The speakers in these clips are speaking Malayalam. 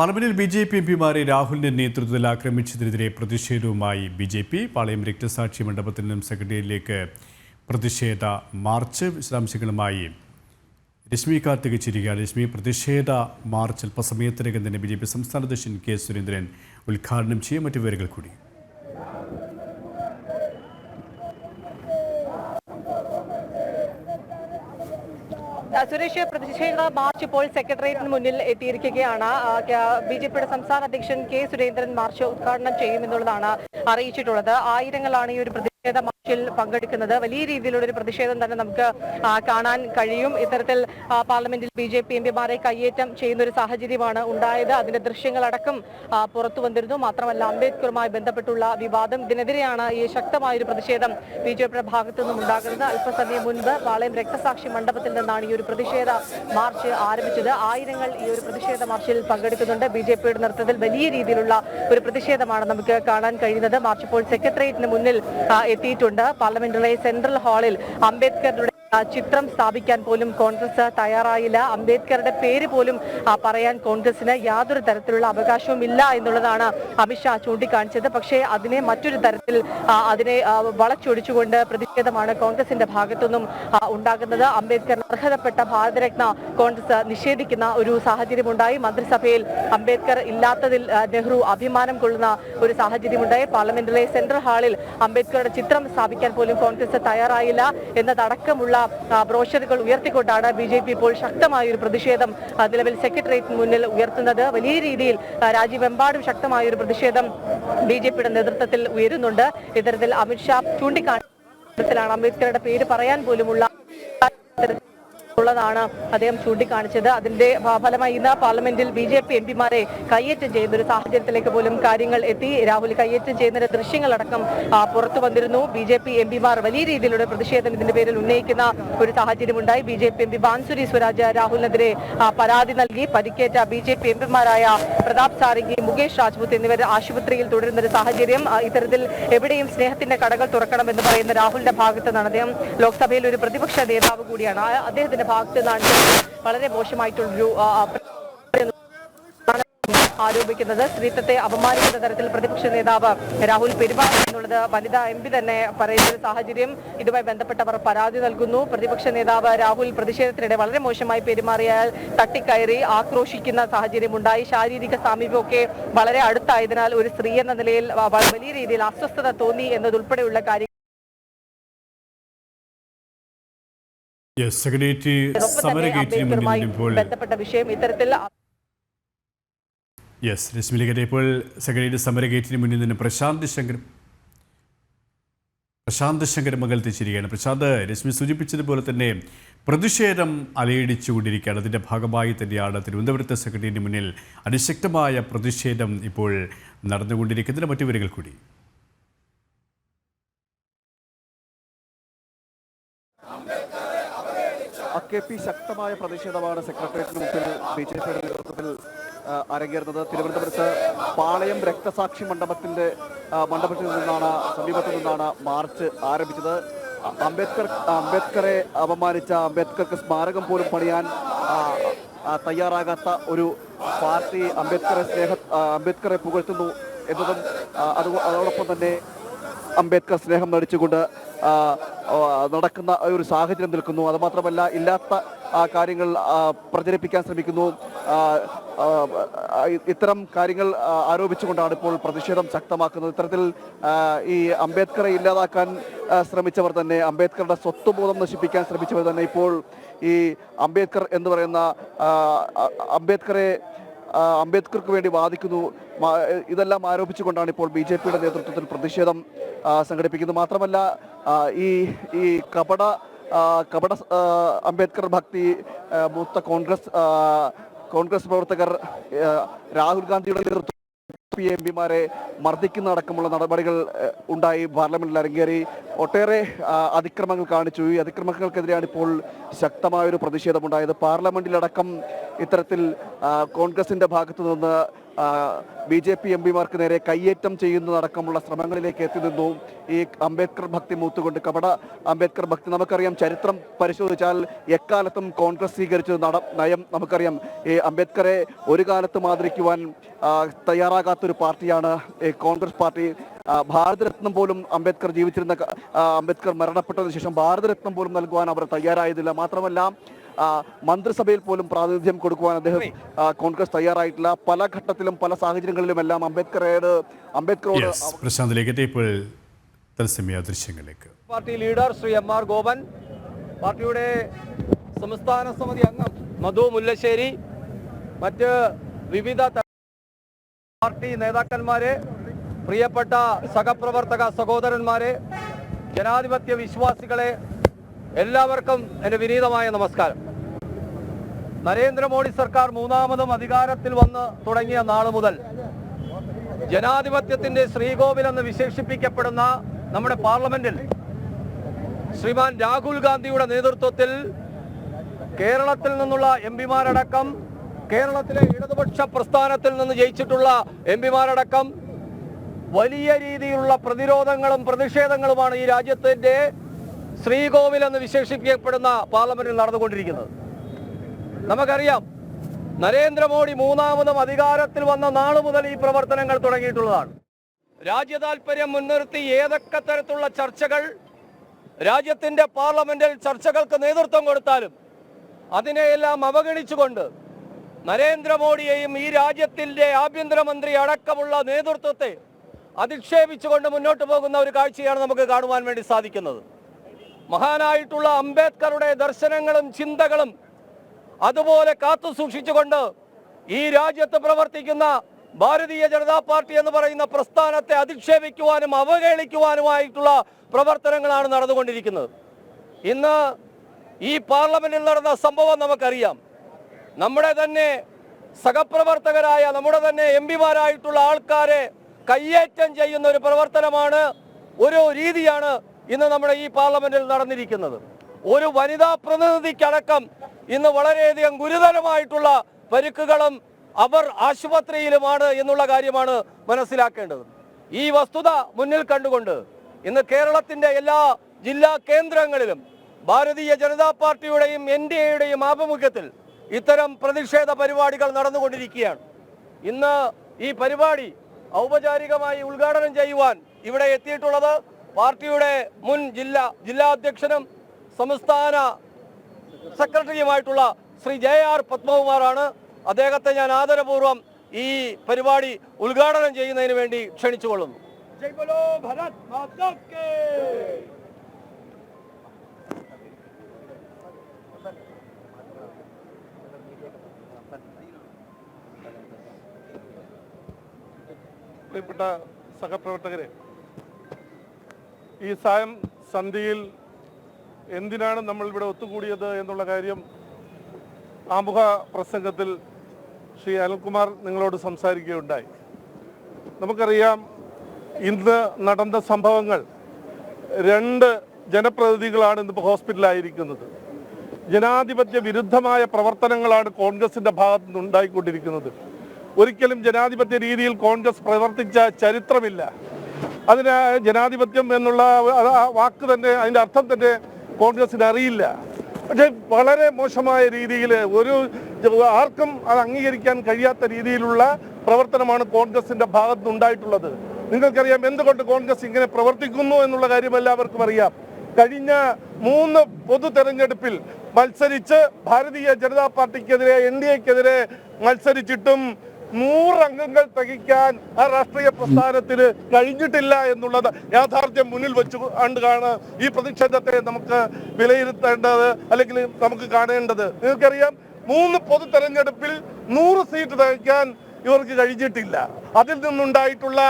പാർലമെന്റിൽ ബി ജെ പി എം പിമാരെ രാഹുലിന്റെ നേതൃത്വത്തിൽ ആക്രമിച്ചതിനെതിരെ പ്രതിഷേധവുമായി ബി ജെ പി പാളയം രക്തസാക്ഷി മണ്ഡപത്തിൽ നിന്നും സെക്രട്ടേറിയറ്റിലേക്ക് പ്രതിഷേധ മാർച്ച് വിശദാംശങ്ങളുമായി രശ്മി കാർത്തിക് ചിരികയാണ്. രശ്മി പ്രതിഷേധ മാർച്ച് അല്പസമയത്തിനകം തന്നെ ബി ജെ പി സംസ്ഥാന അധ്യക്ഷൻ കെ സുരേന്ദ്രൻ ഉദ്ഘാടനം ചെയ്യും. മറ്റു വിവരങ്ങൾ കൂടി. സുരേഷ് പ്രതിഷേധ മാർച്ച് ഇപ്പോൾ സെക്രട്ടേറിയറ്റിന് മുന്നിൽ എത്തിയിരിക്കുകയാണ്. ബി ജെ പിയുടെ സംസ്ഥാന അധ്യക്ഷൻ കെ സുരേന്ദ്രൻ മാർച്ച് ഉദ്ഘാടനം ചെയ്യുമെന്നുള്ളതാണ് അറിയിച്ചിട്ടുള്ളത്. ആയിരങ്ങളാണ് ഈ ഒരു പ്രതിഷേധ മാർച്ചിൽ പങ്കെടുക്കുന്നത്. വലിയ രീതിയിലുള്ള ഒരു പ്രതിഷേധം തന്നെ നമുക്ക് കാണാൻ കഴിയും. ഇത്തരത്തിൽ പാർലമെന്റിൽ ബി ജെ പി എം പിമാരെ കയ്യേറ്റം ചെയ്യുന്ന ഒരു സാഹചര്യമാണ് ഉണ്ടായത്. അതിന്റെ ദൃശ്യങ്ങളടക്കം പുറത്തു വന്നിരുന്നു. മാത്രമല്ല അംബേദ്കറുമായി ബന്ധപ്പെട്ടുള്ള വിവാദം ഇതിനെതിരെയാണ് ഈ ശക്തമായ ഒരു പ്രതിഷേധം ബി ജെ പിയുടെ ഭാഗത്തു നിന്നും ഉണ്ടാകുന്നത്. അല്പസമയം മുൻപ് പാളയം രക്തസാക്ഷി മണ്ഡപത്തിൽ നിന്നാണ് ഈ ഒരു പ്രതിഷേധ മാർച്ച് ആരംഭിച്ചത്. ആയിരങ്ങൾ ഈ ഒരു പ്രതിഷേധ മാർച്ചിൽ പങ്കെടുക്കുന്നുണ്ട്. ബി ജെ പിയുടെ നേതൃത്വത്തിൽ വലിയ രീതിയിലുള്ള ഒരു പ്രതിഷേധമാണ് നമുക്ക് കാണാൻ കഴിയുന്നത്. മാർച്ച് ഇപ്പോൾ സെക്രട്ടേറിയറ്റിന് മുന്നിൽ എത്തിയിട്ടുണ്ട്. പാർലമെന്റിലെ സെൻട്രൽ ഹാളിൽ അംബേദ്കറുടെ ചിത്രം സ്ഥാപിക്കാൻ പോലും കോൺഗ്രസ് തയ്യാറായില്ല. അംബേദ്കറുടെ പേര് പോലും പറയാൻ കോൺഗ്രസിന് യാതൊരു തരത്തിലുള്ള അവകാശവും ഇല്ല എന്നുള്ളതാണ് അമിത്ഷാ ചൂണ്ടിക്കാണിച്ചത്. പക്ഷേ അതിനെ മറ്റൊരു തരത്തിൽ അതിനെ വളച്ചൊടിച്ചുകൊണ്ട് പ്രതിഷേധമാണ് കോൺഗ്രസിന്റെ ഭാഗത്തുനിന്നും ഉണ്ടാകുന്നത്. അംബേദ്കർ അർഹതപ്പെട്ട ഭാരതരത്ന കോൺഗ്രസ് നിഷേധിക്കുന്ന ഒരു സാഹചര്യമുണ്ടായി. മന്ത്രിസഭയിൽ അംബേദ്കർ ഇല്ലാത്തതിൽ നെഹ്റു അഭിമാനം കൊള്ളുന്ന ഒരു സാഹചര്യമുണ്ടായി. പാർലമെന്റിലെ സെൻട്രൽ ഹാളിൽ അംബേദ്കറുടെ ചിത്രം സ്ഥാപിക്കാൻ പോലും കോൺഗ്രസ് തയ്യാറായില്ല എന്നതടക്കമുള്ള ബ്രോഷറുകൾ ഉയർത്തിക്കൊണ്ടാണ് ബി ജെ പി ഇപ്പോൾ ശക്തമായ ഒരു പ്രതിഷേധം നിലവിൽ സെക്രട്ടേറിയറ്റിന് മുന്നിൽ ഉയർത്തുന്നത്. വലിയ രീതിയിൽ രാജ്യമെമ്പാടും ശക്തമായ ഒരു പ്രതിഷേധം ബി ജെ പിയുടെ നേതൃത്വത്തിൽ ഉയരുന്നുണ്ട്. ഇത്തരത്തിൽ അമിത്ഷാ ചൂണ്ടിക്കാണിത്തിലാണ് അംബേദ്കറുടെ പേര് പറയാൻ പോലുമുള്ള ഉള്ളതാണ് അദ്ദേഹം ചൂണ്ടിക്കാണിച്ചത്. അതിന്റെ ഫലമായി ഇന്ന് പാർലമെന്റിൽ ബി ജെ പി എം പിമാരെ കയ്യേറ്റം ചെയ്യുന്ന ഒരു സാഹചര്യത്തിലേക്ക് പോലും കാര്യങ്ങൾ എത്തി. രാഹുൽ കയ്യേറ്റം ചെയ്യുന്ന ദൃശ്യങ്ങളടക്കം പുറത്തു വന്നിരുന്നു. ബി ജെ പി എം പിമാർ വലിയ രീതിയിലുള്ള പ്രതിഷേധം ഇതിന്റെ പേരിൽ ഉന്നയിക്കുന്ന ഒരു സാഹചര്യമുണ്ടായി. B J P M P Bansuri Swaraj രാഹുലിനെതിരെ പരാതി നൽകി. പരിക്കേറ്റ ബി ജെ പി എം പിമാരായ പ്രതാപ് സാരംഗി മുകേഷ് രാജ്പുത് എന്നിവർ ആശുപത്രിയിൽ തുടരുന്ന ഒരു സാഹചര്യം ഇത്തരത്തിൽ എവിടെയും സ്നേഹത്തിന്റെ കടകൾ തുറക്കണമെന്ന് പറയുന്ന രാഹുലിന്റെ ഭാഗത്ത് നിന്നാണ് അദ്ദേഹം ലോക്സഭയിൽ ഒരു പ്രതിപക്ഷ നേതാവ് കൂടിയാണ്. അദ്ദേഹത്തിന്റെ ഭാഗത്ത് നിന്നാണ് വളരെ മോശമായിട്ടുള്ളൊരു ആരോപിക്കുന്നത്. സ്ത്രീത്വത്തെ അപമാനിക്കുന്ന തരത്തിൽ പ്രതിപക്ഷ നേതാവ് രാഹുൽ പെരുമാറി എന്നുള്ളത് വനിതാ എം പി തന്നെ പറയുന്ന ഒരു സാഹചര്യം. ഇതുമായി ബന്ധപ്പെട്ടവർ പരാതി നൽകുന്നു. പ്രതിപക്ഷ നേതാവ് രാഹുൽ പ്രതിഷേധത്തിനിടെ വളരെ മോശമായി പെരുമാറിയാൽ തട്ടിക്കയറി ആക്രോശിക്കുന്ന സാഹചര്യം ഉണ്ടായി ശാരീരിക സാമീപ്യമൊക്കെ വളരെ അടുത്തായതിനാൽ ഒരു സ്ത്രീ എന്ന നിലയിൽ വലിയ രീതിയിൽ അസ്വസ്ഥത തോന്നി എന്നതുൾപ്പെടെയുള്ള കാര്യം സെക്രട്ടേറിയറ്റ് തന്നെ സമരഗേറ്റിന് മുന്നിൽ ഇപ്പോൾ. ബന്ധപ്പെട്ട വിഷയം ഇത്തരത്തിൽ യെസ് രശ്മിലിക്കട്ടെ ഇപ്പോൾ സെക്രട്ടേറിയറ്റ് സമരഗേറ്റിന് മുന്നിൽ നിന്ന് പ്രശാന്ത് ശങ്കർ പ്രശാന്ത് ശങ്കർ മകൾ തിരിച്ചിരിക്കുകയാണ്. പ്രശാന്ത് രശ്മി സൂചിപ്പിച്ചതുപോലെ തന്നെ പ്രതിഷേധം അലയടിച്ചുകൊണ്ടിരിക്കുകയാണ്. അതിന്റെ ഭാഗമായി തന്നെയാണ് തിരുവനന്തപുരത്തെ സെക്രട്ടറിയുടെ മുന്നിൽ അതിശക്തമായ പ്രതിഷേധം ഇപ്പോൾ നടന്നുകൊണ്ടിരിക്കുന്നതിന് മറ്റു വരികൾ കൂടി. കെ പി ശക്തമായ പ്രതിഷേധമാണ് സെക്രട്ടേറിയറ്റിന് മുമ്പിൽ ബി ജെ പിയുടെ നേതൃത്വത്തിൽ അരങ്ങേറുന്നത്. തിരുവനന്തപുരത്ത് പാളയം രക്തസാക്ഷി മണ്ഡപത്തിന്റെ മണ്ഡപത്തിൽ നിന്നാണ് സമീപത്തു നിന്നാണ് മാർച്ച് ആരംഭിച്ചത്. അംബേദ്കർ അംബേദ്കറെ അപമാനിച്ച അംബേദ്കർക്ക് സ്മാരകം പോലും പണിയാൻ തയ്യാറാകാത്ത ഒരു പാർട്ടി അംബേദ്കറെ സ്നേഹ അംബേദ്കറെ പുകഴ്ത്തുന്നു എന്നതും അതോടൊപ്പം തന്നെ അംബേദ്കർ സ്നേഹം നടിച്ചുകൊണ്ട് നടക്കുന്ന ഒരു സാഹചര്യം നിൽക്കുന്നു. അതുമാത്രമല്ല ഇല്ലാത്ത കാര്യങ്ങൾ പ്രചരിപ്പിക്കാൻ ശ്രമിക്കുന്നു. ഇത്തരം കാര്യങ്ങൾ ആരോപിച്ചുകൊണ്ടാണ് ഇപ്പോൾ പ്രതിഷേധം ശക്തമാക്കുന്നത്. ഇത്തരത്തിൽ ഈ അംബേദ്കറെ ഇല്ലാതാക്കാൻ ശ്രമിച്ചവർ തന്നെ അംബേദ്കറുടെ സ്വത്വബോധം നശിപ്പിക്കാൻ ശ്രമിച്ചവർ തന്നെ ഇപ്പോൾ ഈ അംബേദ്കർ എന്ന് പറയുന്ന അംബേദ്കറെ അംബേദ്കർക്ക് വേണ്ടി വാദിക്കുന്നു. ഇതെല്ലാം ആരോപിച്ചുകൊണ്ടാണ് ഇപ്പോൾ ബി ജെ പിയുടെ നേതൃത്വത്തിൽ പ്രതിഷേധം സംഘടിപ്പിക്കുന്നത്. മാത്രമല്ല ഈ ഈ കപട കപട അംബേദ്കർ ഭക്തി മൂത്ത കോൺഗ്രസ് കോൺഗ്രസ് പ്രവർത്തകർ രാഹുൽ ഗാന്ധിയുടെ നേതൃത്വം പി എം പിമാരെ മർദ്ദിക്കുന്ന അടക്കമുള്ള നടപടികൾ ഉണ്ടായി. പാർലമെന്റിൽ അരങ്ങേറി. ഒട്ടേറെ അതിക്രമങ്ങൾ കാണിച്ചു. ഈ അതിക്രമങ്ങൾക്കെതിരെയാണ് ഇപ്പോൾ ശക്തമായൊരു പ്രതിഷേധമുണ്ടായത്. പാർലമെന്റിലടക്കം ഇത്തരത്തിൽ കോൺഗ്രസിന്റെ ഭാഗത്തു നിന്ന് ബി ജെ പി എം പിമാർക്ക് നേരെ കയ്യേറ്റം ചെയ്യുന്നതടക്കമുള്ള ശ്രമങ്ങളിലേക്ക് എത്തി നിന്നു. ഈ അംബേദ്കർ ഭക്തി മൂത്തുകൊണ്ട് കപട അംബേദ്കർ ഭക്തി നമുക്കറിയാം. ചരിത്രം പരിശോധിച്ചാൽ എക്കാലത്തും കോൺഗ്രസ് സ്വീകരിച്ച നട നയം നമുക്കറിയാം. ഈ അംബേദ്കറെ ഒരു കാലത്ത് മാതിരിക്കുവാൻ തയ്യാറാകാത്തൊരു പാർട്ടിയാണ് കോൺഗ്രസ് പാർട്ടി. ഭാരതരത്നം പോലും അംബേദ്കർ ജീവിച്ചിരുന്ന അംബേദ്കർ മരണപ്പെട്ടതിന് ശേഷം ഭാരതരത്നം പോലും നൽകുവാൻ അവർ തയ്യാറായതില്ല. മാത്രമല്ല മന്ത്രിസഭയിൽ പോലും പ്രാതിനിധ്യം കൊടുക്കുവാൻ അദ്ദേഹം കോൺഗ്രസ് തയ്യാറായിട്ടില്ല. പല ഘട്ടത്തിലും പല സാഹചര്യങ്ങളിലുമെല്ലാം അംബേദ്കറോട് അംബേദ്കറോട് പ്രശാന്തിലേക്ക് ഇപ്പോൾ തത്സമയ ദൃശ്യങ്ങളിലേക്ക്. Party leader Shri M R Gopan പാർട്ടിയുടെ സംസ്ഥാന സമിതി അംഗം മധു മുല്ലശ്ശേരി മറ്റ് വിവിധ പാർട്ടി നേതാക്കന്മാരെ പ്രിയപ്പെട്ട സഹപ്രവർത്തക സഹോദരന്മാരെ ജനാധിപത്യ വിശ്വാസികളെ എല്ലാവർക്കും എന്റെ വിനീതമായ നമസ്കാരം. നരേന്ദ്രമോദി സർക്കാർ മൂന്നാമതും അധികാരത്തിൽ വന്ന് തുടങ്ങിയ നാൾ മുതൽ ജനാധിപത്യത്തിന്റെ ശ്രീകോവിൽ എന്ന് വിശേഷിപ്പിക്കപ്പെടുന്ന നമ്മുടെ പാർലമെന്റിൽ ശ്രീമാൻ രാഹുൽ ഗാന്ധിയുടെ നേതൃത്വത്തിൽ കേരളത്തിൽ നിന്നുള്ള എം പിമാരടക്കം കേരളത്തിലെ ഇടതുപക്ഷ പ്രസ്ഥാനത്തിൽ നിന്ന് ജയിച്ചിട്ടുള്ള എം പിമാരടക്കം വലിയ രീതിയിലുള്ള പ്രതിരോധങ്ങളും പ്രതിഷേധങ്ങളുമാണ് ഈ രാജ്യത്തിന്റെ ശ്രീകോവിൽ എന്ന് വിശേഷിപ്പിക്കപ്പെടുന്ന പാർലമെന്റിൽ നടന്നുകൊണ്ടിരിക്കുന്നത്. നമുക്കറിയാം നരേന്ദ്രമോദി മൂന്നാമതും അധികാരത്തിൽ വന്ന നാളു മുതൽ ഈ പ്രവർത്തനങ്ങൾ തുടങ്ങിയിട്ടുള്ളതാണ്. രാജ്യ താല്പര്യം മുൻനിർത്തി ഏതൊക്കെ തരത്തിലുള്ള ചർച്ചകൾ രാജ്യത്തിന്റെ പാർലമെന്റിൽ ചർച്ചകൾക്ക് നേതൃത്വം കൊടുത്താലും അതിനെയെല്ലാം അവഗണിച്ചുകൊണ്ട് നരേന്ദ്രമോദിയെയും ഈ രാജ്യത്തിന്റെ ആഭ്യന്തരമന്ത്രി അടക്കമുള്ള നേതൃത്വത്തെ അധിക്ഷേപിച്ചുകൊണ്ട് മുന്നോട്ട് പോകുന്ന ഒരു കാഴ്ചയാണ് നമുക്ക് കാണുവാൻ വേണ്ടി സാധിക്കുന്നത്. മഹാനായിട്ടുള്ള അംബേദ്കറുടെ ദർശനങ്ങളും ചിന്തകളും അതുപോലെ കാത്തു സൂക്ഷിച്ചുകൊണ്ട് ഈ രാജ്യത്ത് പ്രവർത്തിക്കുന്ന ഭാരതീയ ജനതാ പാർട്ടി എന്ന് പറയുന്ന പ്രസ്ഥാനത്തെ അധിക്ഷേപിക്കുവാനും അവഹേളിക്കുവാനുമായിട്ടുള്ള പ്രവർത്തനങ്ങളാണ് നടന്നുകൊണ്ടിരിക്കുന്നത്. ഇന്ന് ഈ പാർലമെന്റിൽ നടന്ന സംഭവം നമുക്കറിയാം. നമ്മുടെ തന്നെ സഹപ്രവർത്തകരായ നമ്മുടെ തന്നെ എം പിമാരായിട്ടുള്ള ആൾക്കാരെ കയ്യേറ്റം ചെയ്യുന്ന ഒരു പ്രവർത്തനമാണ് ഒരു രീതിയാണ് ഇന്ന് നമ്മുടെ ഈ പാർലമെന്റിൽ നടന്നിരിക്കുന്നത്. ഒരു വനിതാ പ്രതിനിധിക്കടക്കം ഇന്ന് വളരെയധികം ഗുരുതരമായിട്ടുള്ള പരിക്കുകളും അവർ ആശുപത്രിയിലുമാണ് എന്നുള്ള കാര്യമാണ് മനസ്സിലാക്കേണ്ടത്. ഈ വസ്തുത മുന്നിൽ കണ്ടുകൊണ്ട് ഇന്ന് കേരളത്തിന്റെ എല്ലാ ജില്ലാ കേന്ദ്രങ്ങളിലും ഭാരതീയ ജനതാ പാർട്ടിയുടെയും എൻ ഡി എയുടെയും ആഭിമുഖ്യത്തിൽ ഇത്തരം പ്രതിഷേധ പരിപാടികൾ നടന്നുകൊണ്ടിരിക്കുകയാണ്. ഇന്ന് ഈ പരിപാടി ഔപചാരികമായി ഉദ്ഘാടനം ചെയ്യുവാൻ ഇവിടെ എത്തിയിട്ടുള്ളത് പാർട്ടിയുടെ മുൻ ജില്ലാ ജില്ലാ അധ്യക്ഷനും സംസ്ഥാന സെക്രട്ടറിയുമായിട്ടുള്ള ശ്രീ ജെ ആർ പത്മകുമാറാണ്. അദ്ദേഹത്തെ ഞാൻ ആദരപൂർവം ഈ പരിപാടി ഉദ്ഘാടനം ചെയ്യുന്നതിന് വേണ്ടി ക്ഷണിച്ചുകൊള്ളുന്നു. പ്രിയപ്പെട്ട സഹപ്രവർത്തകരെ ഈ സായം സന്ധ്യയിൽ എന്തിനാണ് നമ്മൾ ഇവിടെ ഒത്തുകൂടിയത് എന്നുള്ള കാര്യം ആമുഖ പ്രസംഗത്തിൽ ശ്രീ അനിൽകുമാർ നിങ്ങളോട് സംസാരിക്കുകയുണ്ടായി. നമുക്കറിയാം ഇന്ന് നടന്ന സംഭവങ്ങൾ രണ്ട് ജനപ്രതിനിധികളാണ് ഇന്നിപ്പോൾ ഹോസ്പിറ്റലായിരിക്കുന്നത് ജനാധിപത്യ വിരുദ്ധമായ പ്രവർത്തനങ്ങളാണ് കോൺഗ്രസിന്റെ ഭാഗത്തു നിന്ന് ഉണ്ടായിക്കൊണ്ടിരിക്കുന്നത്. ഒരിക്കലും ജനാധിപത്യ രീതിയിൽ കോൺഗ്രസ് പ്രവർത്തിച്ച ചരിത്രമില്ല. അതിന് ജനാധിപത്യം എന്നുള്ള വാക്ക് തന്നെ അതിന്റെ അർത്ഥം തന്നെ കോൺഗ്രസിന് അറിയില്ല. പക്ഷെ വളരെ മോശമായ രീതിയിൽ ഒരു ആർക്കും അത് അംഗീകരിക്കാൻ കഴിയാത്ത രീതിയിലുള്ള പ്രവർത്തനമാണ് കോൺഗ്രസിന്റെ ഭാഗത്ത് ഉണ്ടായിട്ടുള്ളത് നിങ്ങൾക്കറിയാം എന്തുകൊണ്ട് കോൺഗ്രസ് ഇങ്ങനെ പ്രവർത്തിക്കുന്നു എന്നുള്ള കാര്യം എല്ലാവർക്കും അറിയാം. കഴിഞ്ഞ മൂന്ന് പൊതു തെരഞ്ഞെടുപ്പിൽ മത്സരിച്ച് ഭാരതീയ ജനതാ പാർട്ടിക്കെതിരെ എൻ ഡി എക്കെതിരെ മത്സരിച്ചിട്ടും നൂറ് അംഗങ്ങൾ തികയ്ക്കാൻ ആ രാഷ്ട്രീയ പ്രസ്ഥാനത്തിന് കഴിഞ്ഞിട്ടില്ല എന്നുള്ളത് യാഥാർത്ഥ്യം മുന്നിൽ വെച്ചു കണ്ടാണ് ഈ പ്രതിഷേധത്തെ നമുക്ക് വിലയിരുത്തേണ്ടത് അല്ലെങ്കിൽ നമുക്ക് കാണേണ്ടത്. നിങ്ങൾക്കറിയാം മൂന്ന് പൊതു തെരഞ്ഞെടുപ്പിൽ നൂറ് സീറ്റ് തികയ്ക്കാൻ ഇവർക്ക് കഴിഞ്ഞിട്ടില്ല. അതിൽ നിന്നുണ്ടായിട്ടുള്ള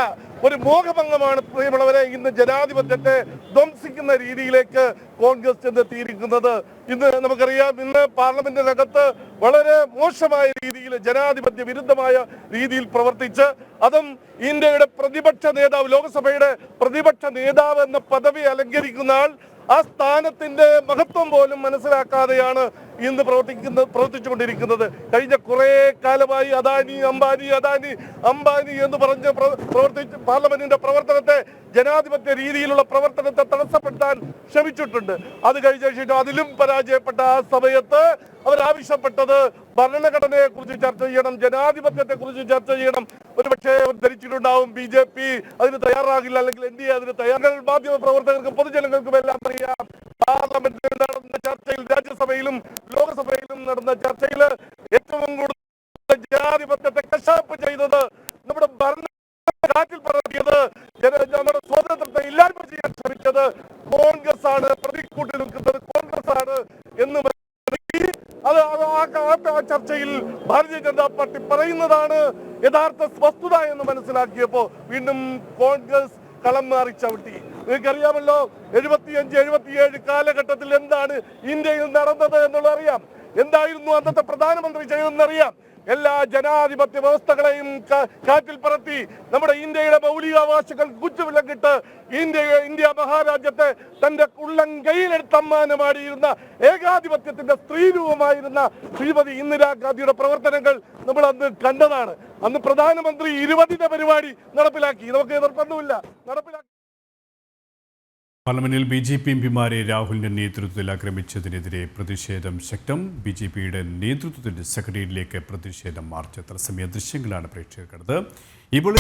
ഒരു മോഹഭംഗമാണ് പ്രിയമുള്ളവരെ ഇന്ന് ജനാധിപത്യത്തെ ധ്വംസിക്കുന്ന രീതിയിലേക്ക് കോൺഗ്രസ് ചെന്നെത്തിയിരിക്കുന്നത് ഇന്ന് നമുക്കറിയാം ഇന്ന് പാർലമെന്റിനകത്ത് വളരെ മോശമായ രീതിയിൽ ജനാധിപത്യ വിരുദ്ധമായ രീതിയിൽ പ്രവർത്തിച്ച് അതും ഇന്ത്യയുടെ പ്രതിപക്ഷ നേതാവ് ലോക്സഭയുടെ പ്രതിപക്ഷ നേതാവ് എന്ന പദവി അലങ്കരിക്കുന്ന ആൾ ആ സ്ഥാനത്തിന്റെ മഹത്വം പോലും മനസ്സിലാക്കാതെയാണ് ഇന്ന് പ്രവർത്തിക്കുന്ന പ്രവർത്തിച്ചുകൊണ്ടിരിക്കുന്നത്. കഴിഞ്ഞ കുറെ കാലമായി അദാനി അംബാനി അദാനി അംബാനി എന്ന് പറഞ്ഞ് പ്ര- പ്രവർത്തിച്ച് പാർലമെന്റിന്റെ പ്രവർത്തനത്തെ ജനാധിപത്യ രീതിയിലുള്ള പ്രവർത്തനത്തെ തടസ്സപ്പെടുത്താൻ ശ്രമിച്ചിട്ടുണ്ട്. അത് കഴിഞ്ഞ ശേഷം അതിലും പരാജയപ്പെട്ട ആ സമയത്ത് അവർ ആവശ്യപ്പെട്ടത് ഭരണഘടനയെ കുറിച്ച് ചർച്ച ചെയ്യണം ജനാധിപത്യത്തെ കുറിച്ച് ചർച്ച ചെയ്യണം. ഒരുപക്ഷെ ധരിച്ചിട്ടുണ്ടാവും ബി ജെ പി അതിന് തയ്യാറാകില്ല അല്ലെങ്കിൽ എൻ ഡി എ അതിന് തയ്യാറാ മാധ്യമ പ്രവർത്തകർക്കും പൊതുജനങ്ങൾക്കും എല്ലാം അറിയാം. പാർലമെന്റിൽ നടന്ന ചർച്ചയിൽ രാജ്യസഭയിലും ലോകസഭയിലും നടന്ന ചർച്ചയിൽ ഏറ്റവും കൂടുതൽ ജനാധിപത്യത്തെ കശാപ്പ് ചെയ്തത് നമ്മുടെ ഭരണ കാറ്റിൽ പറത്തിയത് നമ്മുടെ സ്വാതന്ത്ര്യത്തെ ഇല്ലായ്മ ചെയ്യാൻ ശ്രമിച്ചത് കോൺഗ്രസ് ആണ് പ്രതിക്കൂട്ടിൽ നിൽക്കുന്നത് കോൺഗ്രസ് ആണ് എന്ന് മനസ്സിലാക്കി അത് അത് ആ ആ- ആ ചർച്ചയിൽ ഭാരതീയ ജനതാ പാർട്ടി പറയുന്നതാണ് യഥാർത്ഥ വസ്തുത എന്ന് മനസ്സിലാക്കിയപ്പോ വീണ്ടും കോൺഗ്രസ് കളം മാറി ചവിട്ടി. നിങ്ങൾക്കറിയാമല്ലോ എഴുപത്തിയഞ്ച് എഴുപത്തിയേഴ് കാലഘട്ടത്തിൽ എന്താണ് ഇന്ത്യയിൽ നടന്നത് എന്നുള്ളത് അറിയാം എന്തായിരുന്നു അന്നത്തെ പ്രധാനമന്ത്രി ചെയ്തതെന്നറിയാം. എല്ലാ ജനാധിപത്യ വ്യവസ്ഥകളെയും കാറ്റിൽ പറത്തി നമ്മുടെ ഇന്ത്യയുടെ മൗലികാവകാശങ്ങൾ കുച്ചുവിലക്കിട്ട് ഇന്ത്യ ഇന്ത്യ മഹാരാജ്യത്തെ തന്റെ ഉള്ളം കയ്യിലെടുത്ത് അമ്മാനമാടിയിരുന്ന ഏകാധിപത്യത്തിന്റെ സ്ത്രീരൂപമായിരുന്ന ശ്രീമതി ഇന്ദിരാഗാന്ധിയുടെ പ്രവർത്തനങ്ങൾ നമ്മൾ അന്ന് കണ്ടതാണ്. അന്ന് പ്രധാനമന്ത്രി ഇരുപതിന്റെ പരിപാടി നടപ്പിലാക്കി. നമുക്ക് നിർബന്ധമില്ല നടപ്പിലാക്കി പാർലമെന്റിൽ ബി ജെ പി എംപിമാരെ രാഹുലിന്റെ നേതൃത്വത്തിൽ ആക്രമിച്ചതിനെതിരെ പ്രതിഷേധം ശക്തം. ബി ജെ പിയുടെ നേതൃത്വത്തിൽ സെക്രട്ടേറിയറ്റിലേക്ക് പ്രതിഷേധം മാർച്ച്. തത്സമയ ദൃശ്യങ്ങളാണ് പ്രേക്ഷകർ കണ്ടത് ഇപ്പോൾ